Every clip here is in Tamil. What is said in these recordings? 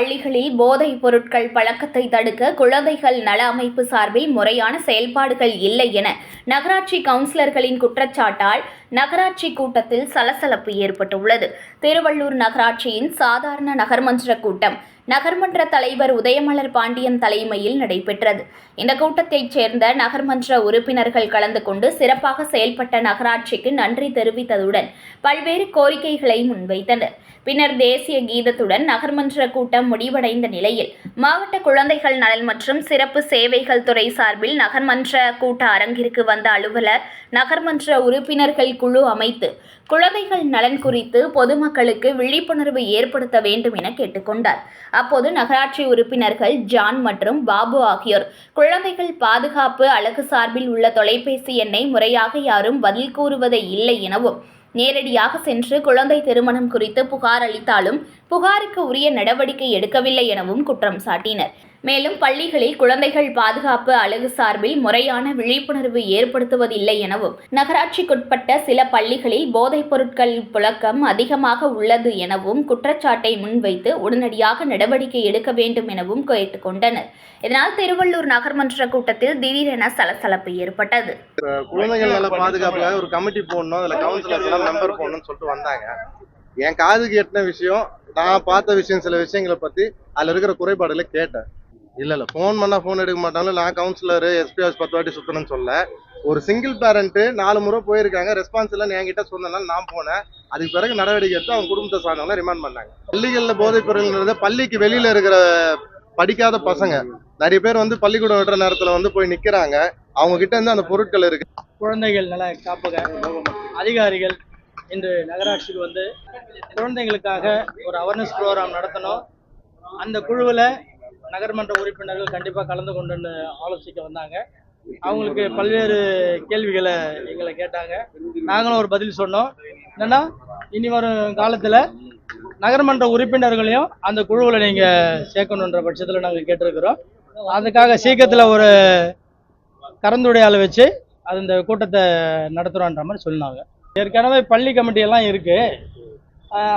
பள்ளிகளில் போதைப் பொருட்கள் பழக்கத்தை தடுக்க குழந்தைகள் நல அமைப்பு சார்பில் முறையான செயல்பாடுகள் இல்லை என நகராட்சி கவுன்சிலர்களின் குற்றச்சாட்டால் நகராட்சி கூட்டத்தில் சலசலப்பு ஏற்பட்டுள்ளது. திருவள்ளூர் நகராட்சியின் சாதாரண நகர்மன்ற கூட்டம் நகர்மன்ற தலைவர் உதயமலர் பாண்டியன் தலைமையில் நடைபெற்றது. இந்த கூட்டத்தைச் சேர்ந்த நகர்மன்ற உறுப்பினர்கள் கலந்து கொண்டு சிறப்பாக செயல்பட்ட நகராட்சிக்கு நன்றி தெரிவித்ததுடன் பல்வேறு கோரிக்கைகளை முன்வைத்தனர். பின்னர் தேசிய கீதத்துடன் நகர்மன்ற கூட்டம் முடிவடைந்த நிலையில் மாவட்ட குழந்தைகள் நலன் மற்றும் சிறப்பு சேவைகள் துறை சார்பில் நகர்மன்ற கூட்ட அரங்கிற்கு வந்த அலுவலர் நகர்மன்ற உறுப்பினர்கள் குழு அமைத்து குழந்தைகள் நலன் குறித்து பொதுமக்களுக்கு விழிப்புணர்வு ஏற்படுத்த வேண்டும் என கேட்டுக்கொண்டார் அப்போது நகராட்சி உறுப்பினர்கள் ஜான் மற்றும் பாபு ஆகியோர் குழந்தைகள் பாதுகாப்பு அழகு சார்பில் உள்ள தொலைபேசி எண்ணை முறையாக யாரும் பதில் கூறுவதை இல்லை எனவும் நேரடியாக சென்று குழந்தை திருமணம் குறித்து புகார் அளித்தாலும் புகாருக்கு உரிய நடவடிக்கை எடுக்கவில்லை எனவும் குற்றம் சாட்டினர். மேலும் பள்ளிகளில் குழந்தைகள் பாதுகாப்பு அழகு சார்பில் முறையான விழிப்புணர்வு ஏற்படுத்துவதில்லை எனவும் நகராட்சிக்குட்பட்ட சில பள்ளிகளில் போதைப் பொருட்கள் புழக்கம் அதிகமாக உள்ளது எனவும் குற்றச்சாட்டை முன்வைத்து உடனடியாக நடவடிக்கை எடுக்க வேண்டும் எனவும் கேட்டுக்கொண்டனர் இதனால் திருவள்ளூர் நகர்மன்ற கூட்டத்தில் திடீரென சலசலப்பு ஏற்பட்டது. குழந்தைகள் நல பாதுகாப்புக்காக ஒரு கமிட்டி போடணும் அதுல கவுன்சிலர்ஸ் மெம்பர் போடணும்னு சொல்லிட்டு வந்தாங்க. என் காதுக்கு எட்டின விஷயம் நான் பார்த்த விஷயம் சில விஷயங்களை பத்தி அதுல இருக்கிற குறைபாடுகளை கேட்டேன். இல்ல இல்ல. ஃபோன் பண்ணா ஃபோன் எடுக்க மாட்டாங்க நான் கவுன்சிலர் எஸ்பி ஹவுஸ் பத்து வாட்டி சுத்தணும்னு சொல்ல ஒரு சிங்கிள் பேரண்ட் நாலு முறை போயிருக்காங்க. ரெஸ்பான்ஸ் இல்லைன்னு என்கிட்ட சொன்னனால நான் போனேன். அதுக்கு பிறகு நடவடிக்கை எடுத்து அவங்க குடும்பத்தை சார்ந்தவங்க ரிமாண்ட் பண்ணாங்க. பள்ளிகள்ல போதைப் பொருள்ன்றது பள்ளிக்கு வெளியில இருக்கிற படிக்காத பசங்க நிறைய பேர் வந்து பள்ளிக்கூடம் விடுற நேரத்துல வந்து போய் நிக்கிறாங்க. அவங்க கிட்ட இருந்து அந்த பொருட்கள் இருக்கு. குழந்தைகள் நல காப்பக அதிகாரிகள் இன்று நகராட்சிக்கு வந்து குழந்தைகளுக்காக ஒரு அவேர்னஸ் ப்ரோக்ராம் நடத்தணும். அந்த குழுவில் நகர்மன்ற உறுப்பினர்கள் கண்டிப்பாக கலந்து கொண்டு ஆலோசிக்க வந்தாங்க. அவங்களுக்கு பல்வேறு கேள்விகளை எங்களை கேட்டாங்க. நாங்களும் ஒரு பதில் சொன்னோம். என்னன்னா இனி வரும் காலத்தில் நகர்மன்ற உறுப்பினர்களையும் அந்த குழுவில் நீங்கள் சேர்க்கணுன்ற பட்சத்தில் நாங்கள் கேட்டிருக்கிறோம். அதுக்காக சீக்கிரத்தில் ஒரு கலந்துரையாடலை வச்சு அது இந்த கூட்டத்தை நடத்துகிறோன்ற மாதிரி சொன்னாங்க. ஏற்கனவே பள்ளி கமிட்டி எல்லாம் இருக்கு.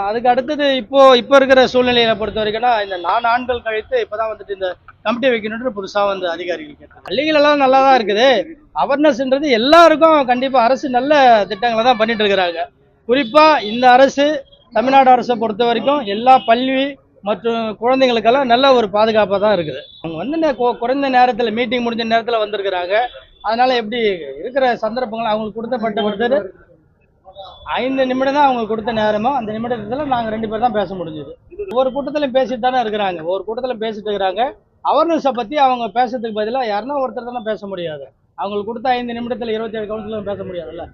அதுக்கு அடுத்தது இப்போ இப்போ இருக்கிற சூழ்நிலையை பொறுத்த வரைக்கும்னா இந்த நாலு ஆண்கள் கழித்து இப்போதான் வந்துட்டு இந்த கமிட்டி வைக்கணுன்ற புதுசாக வந்து அதிகாரிகள் கேட்டாங்க. பள்ளிகள் எல்லாம் நல்லா தான் இருக்குது. அவேர்னஸ்ன்றது எல்லாருக்கும் கண்டிப்பாக அரசு நல்ல திட்டங்களை தான் பண்ணிட்டு இருக்கிறாங்க. குறிப்பாக இந்த அரசு தமிழ்நாடு அரசை பொறுத்த வரைக்கும் எல்லா பள்ளி மற்றும் குழந்தைங்களுக்கெல்லாம் நல்ல ஒரு பாதுகாப்பாக தான் இருக்குது. அவங்க வந்து இந்த குறைந்த நேரத்தில் மீட்டிங் முடிஞ்ச நேரத்தில் வந்திருக்கிறாங்க. அதனால எப்படி இருக்கிற சந்தர்ப்பங்கள் அவங்களுக்கு கொடுத்தப்பட்ட ஒருத்தர் ஐந்து நிமிடம் தான் அவங்க கொடுத்த நேரமோ அந்த நிமிடத்துல நாங்க ரெண்டு பேர் தான் பேச முடிஞ்சது. ஒவ்வொரு கூட்டத்திலும் பேசிட்டு தானே இருக்கிறாங்க. ஒவ்வொரு கூட்டத்திலும் பேசிட்டு இருக்கிறாங்க. அவர்னஸை பத்தி அவங்க பேசுறதுக்கு பதிலாக யாருன்னா ஒருத்தர் தானே பேச முடியாது. அவங்களுக்கு கொடுத்த ஐந்து நிமிடத்துல இருபத்தி ஏழு கவுன்சிலர் பேச முடியாதுல்ல.